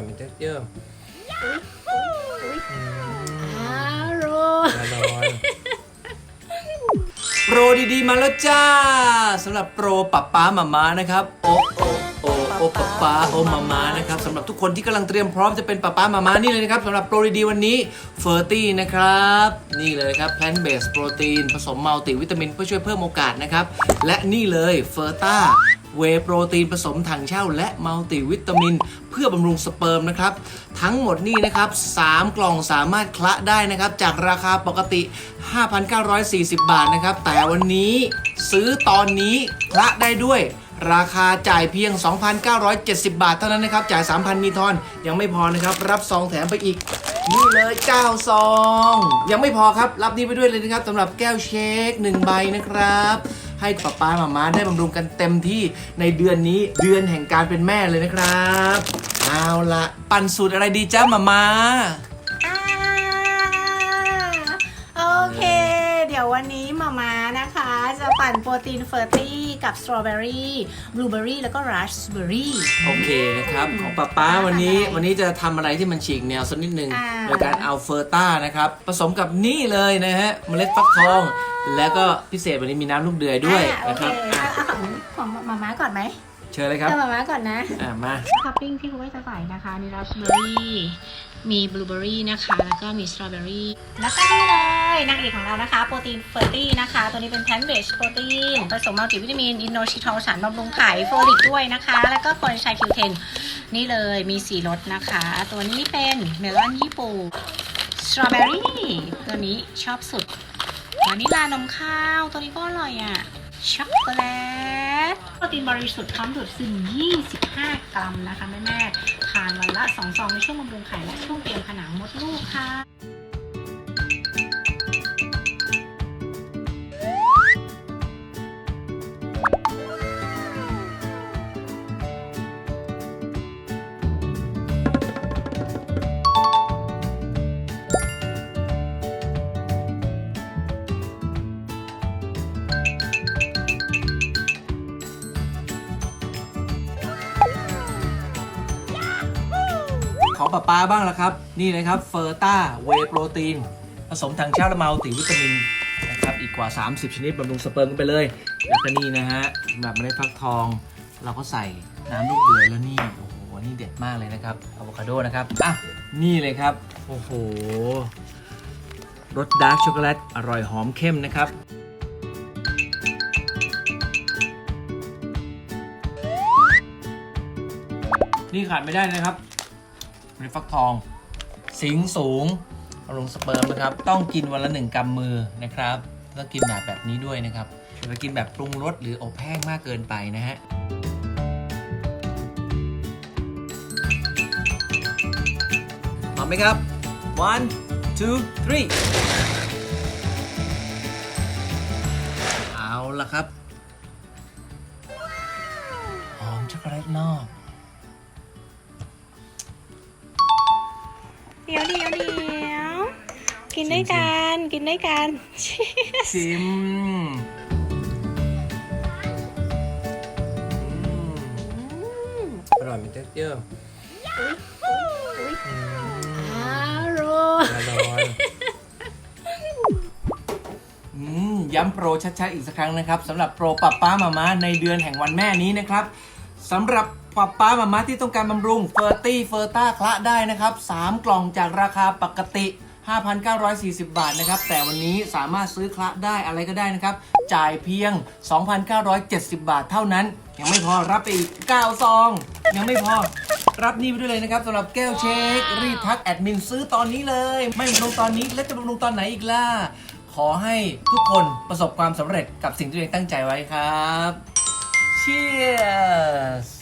อยมีเท็กเจอร์อร่อย อร่อยโปรดีๆ มาแล้วจ้าสำหรับโปรปับป้ามามานะครับ โอโอโอโอปับป้าโอมามานะครับสำหรับทุกคนที่กำลังเตรียมพร้อมจะเป็นปับป้ามามานี่เลยนะครับสำหรับโปรดีๆ วันนี้เฟอร์ตี้นะครับ นี่เลยครับแพลนเบสโปรตีนผสมมัลติวิตามินเพื่อช่วยเพิ่มโอกาสนะครับ และนี่เลยเฟอร์ต้า เวโปรตีนผสมถังเช่าและมัลติวิตามิน เพื่อบำรุงสเปิร์มนะครับ ทั้งหมดนี่นะครับ 3 กล่องสามารถคละได้นะครับ จากราคาปกติ 5,940 บาทนะครับ แต่วันนี้ซื้อตอนนี้คละได้ด้วยราคาจ่ายเพียง 2,970 บาทเท่านั้นนะครับ จ่าย 3,000 มีทอน ยังไม่พอนะครับ รับซองแถมไปอีก นี่เลย9ซอง ยังไม่พอครับ รับนี้ไปด้วยเลยนะครับสำหรับแก้วเชค1 ใบนะครับ ให้ป๊าป๊ามาม่าได้บำรุงกันเต็มที่ในเดือนนี้เดือนแห่งการเป็นแม่เลยนะครับเอาละปั่นสูตรอะไรดีจ้ามาม่าอ่าโอเค เดี๋ยววันนี้มามานะคะ จะปั่นโปรตีนเฟอร์ตี้กับสตรอเบอรี่บลูเบอรี่แล้วก็ราสเบอรี่ โอเคนะครับของป๊าป๊าวันนี้วันนี้จะทำอะไรที่มันฉีกแนวสักนิดนึงอ่า โดยการเอาเฟอร์ต้านะครับผสมกับนี่เลยนะฮะเมล็ดฟักทอง แล้วก็พิเศษวันนี้มีน้ำลูกเดือยด้วยอ่านะครับโอเคอะเอาเอาของของมาม่าก่อนไหมเชิญเลยครับเอามาม่าก่อนนะ อ่ามาท็อปปิ้งที่คุณไม่จะใส่นะคะมีราสเบอรี่มีบลูเบอรี่นะคะ แล้วก็มีสตรอเบอรี่แล้วก็นี่เลยนางเอกของเรานะคะ โปรตีนเฟอร์ตี้นะคะ ตัวนี้เป็นแพลนเบสโปรตีนผสมมัลติวิตามินอินโนชิทอลสารบำรุงไข่โฟลิกด้วยนะคะ แล้วก็โคเอนไซม์คิวเทนนี่เลยมีสีรสนะคะ ตัวนี้เป็นเมลอนญี่ปุ่นสตรอเบอรี่ตัวนี้ชอบสุด วานิลานมข้าว ตัวนี้ก็อร่อยอะ ช็อกโกแลต โปรตีนบริสุทธิ์พร้อมดูดซึม 25 กรัมนะคะแม่แม่ทานวันละ2ซองในช่วงบำรุงไข่และช่วงเตรียมผนังมดลูกค่ะ ของป๊าป๊าบ้างละครับ นี่นะครับเฟอร์ต้าเวโปรตีน ผสมถังเช่าและมัลติวิตามินนะครับอีกกว่า 30 ชนิดบำรุงสเปิร์มกันไปเลย แล้วก็นี่นะฮะสำหรับเมล็ดฟักทองเราก็ใส่น้ำลูกเดือยแล้วนี่โอ้โหนี่เด็ดมากเลยนะครับอะโวคาโดนะครับอะนี่เลยครับโอ้โหรสดาร์กช็อกโกแลตอร่อยหอมเข้มนะครับนี่ขาดไม่ได้นะครับ เมล็ดฟักทอง สิงสูงบำรุงสเปิร์มนะครับ ต้องกินวันละหนึ่งกำมือนะครับต้องกินแบบแบบนี้ด้วยนะครับอย่าไปกินแบบปรุงรสหรืออบแห้งมากเกินไปนะฮะพร้อมไหมครับ one two three เอาละครับหอมช็อกโกแลตนอก ดี๋ยวเดี๋ยวเดี๋ยว กินด้วยกัน กินด้วยกันชิมอร่อยมีเท็กเจอร์อร่อยอร่อยอืมย้ำโปรชัดๆอีกสักครั้งนะครับสำหรับโปรป้าป้ามาม่าในเดือนแห่งวันแม่นี้นะครับสำหรับ ป้าป้ามาม่าที่ต้องการบำรุงเฟอร์ตี้เฟอร์ต้าคละได้นะครับ 3 กล่องจากราคาปกติ 5,940 บาทนะครับ แต่วันนี้สามารถซื้อคละได้อะไรก็ได้นะครับ จ่ายเพียง 2,970 บาทเท่านั้น ยังไม่พอรับไปอีก9ซอง ยังไม่พอรับนี่ไปด้วยเลยนะครับสำหรับแก้วเช็ค รีบทักแอดมินซื้อตอนนี้เลย ไม่บำรุงตอนนี้แล้วจะบำรุงตอนไหนอีกล่ะขอให้ทุกคนประสบความสำเร็จกับสิ่งที่ตัวเองตั้งใจไว้ครับ Cheers